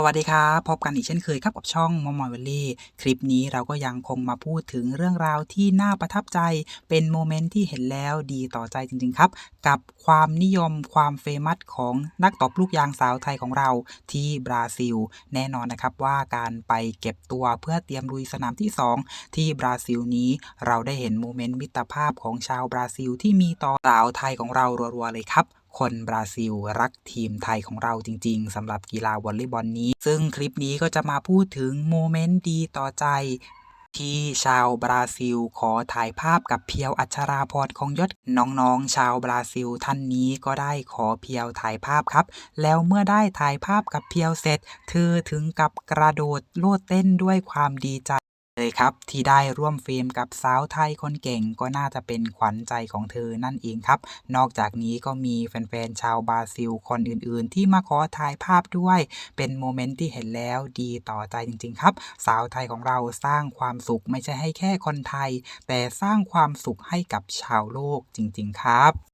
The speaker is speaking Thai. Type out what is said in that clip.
สวัสดีครับ พบกันอีกเช่นเคยครับกับช่องมอมอยเวลลี่ คลิปนี้เราก็ยังคงมาพูดถึงเรื่องราวที่น่าประทับใจ เป็นโมเมนต์ที่เห็นแล้วดีต่อใจจริง ๆ ครับ กับความนิยมความเฟมัสของนักตบลูกยางสาวไทยของเราที่บราซิล แน่นอนนะครับว่าการไปเก็บตัวเพื่อเตรียมลุยสนามที่ 2 ที่บราซิลนี้เราได้เห็นโมเมนต์มิตรภาพของชาวบราซิล ที่มีต่อสาวไทยของเรารัวๆเลยครับ คนบราซิลรักทีมไทยของเราจริง ๆสำหรับกีฬาวอลเลย์บอลนี้ ซึ่งคลิปนี้ก็จะมาพูดถึงโมเมนต์ดีต่อใจที่ชาวบราซิลขอถ่ายภาพกับเพียวอัชราพรคงยศน้องๆ ชาวบราซิลท่านนี้ก็ได้ขอเพียวถ่ายภาพครับ แล้วเมื่อได้ถ่ายภาพกับเพียวเสร็จ เธอถึงกับกระโดดโลดเต้นด้วยความดีใจ เลยครับ ที่ได้ร่วมเฟรมกับสาวไทยคนเก่งก็น่าจะเป็นขวัญใจของเธอนั่นเองครับ นอกจากนี้ก็มีแฟนๆชาวบราซิลคนอื่นๆ ที่มาขอถ่ายภาพด้วย เป็นโมเมนต์ที่เห็นแล้วดีต่อใจจริงๆครับ สาวไทยของเราสร้างความสุขไม่ใช่ให้แค่คนไทย แต่สร้างความสุขให้กับชาวโลกจริง ๆ ครับ